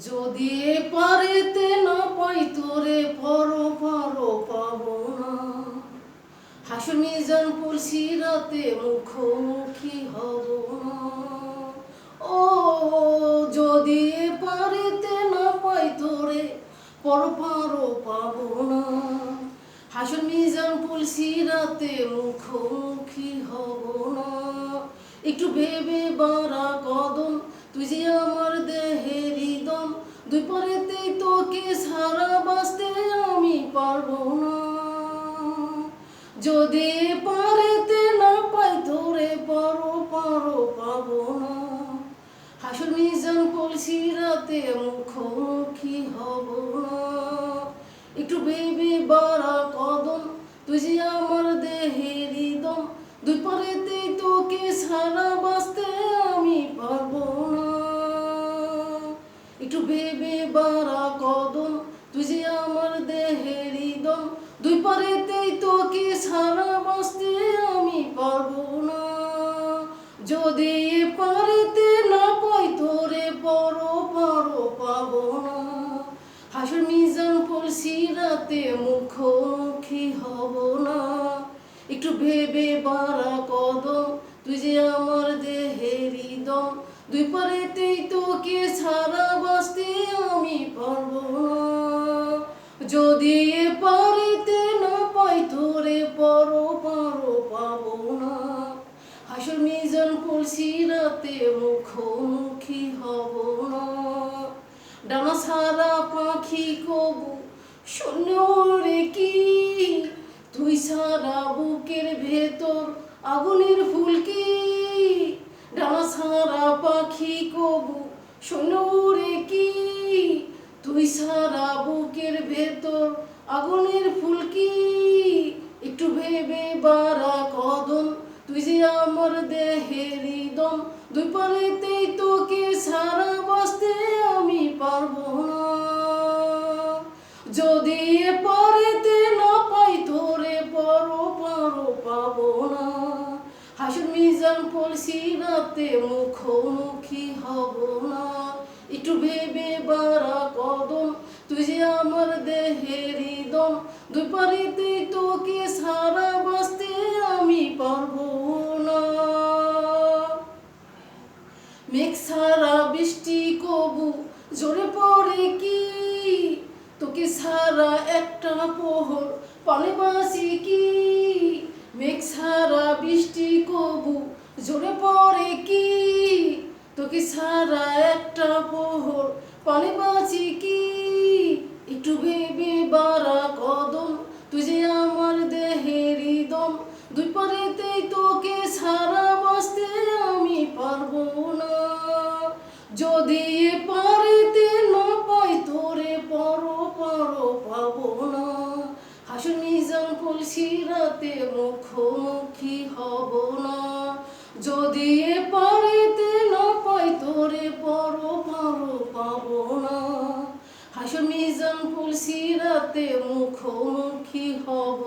যদি পারেতে না পাই তোরে পর পর পাবো না। হাসুর মিজান পুলসি রাতে মুখোমুখি হব না। ও, যদি পারেতে না পাই তোরে পর পর পাবো না। হাসুর মিজান পুলসি রাতে মুখোমুখি হব না। একটু ভেবে বাড়া পরেতেই তোকে সারা বাঁচতে আমি পারব না। যদি পারেতে না পাই তোরে পারো পারো, পাবো না। হাসুর মিজান কলসি রাতে মুখোমুখি হব না। একটু ভেবে বাড়া কদম, তুই যে পরেতেই তোকে সারা বাঁচতে আমি পারব না। যদি এ পারেতে না পাই তোরে পরো পারো পাবো না। হাসুর মিজান পলসি রাতে মুখোমুখি হব না। একটু ভেবে বাড়া কদম, তুই যে আমার দেহের দম। দুই পারেতেই তোকে সারা বাঁচতে আমি পারব না। যদি মিজান মুখোমুখি হব ডানা সারা পাখি কবু শূন্য রে কি? তুই সারা বুকের ভেতর আগুনের ফুলকি ডানা সারা পাখি কবু শূন্য রে কি? তুই সারা বুকের ভেতর আগুনের ফুলকি একটু ভেবে যে আমার দম তোকে সারা আমি যদি না পাই, তোরে পরো পারো না। হাসুর মিজান পলসি রাতে মুখোমুখি হব না। একটু ভেবে বাড়া কদম, তুই যে আমার দেহের দম, দুই তোকে সারা জোরে পড়ে কি? তোকে সারা একটা পোহর পানে বাসি কি? মেঘ সারা বৃষ্টি কবু, জোরে পড়ে কি? তোকে সারা একটা পোহর পানে বাঁচি কি? একটু ভেবে বাড়া কদম, তুই যে আমার দেহের দম, দুই পারেতেই তোকে সারা বাঁচতে আমি পারব না। যদি এ রাতে মুখোমুখি হব না। যদি এ পারেতে না পাই, তোরে পরো পারো পাব না। হাসমিজান মিজান কলসি রাতে মুখোমুখি হব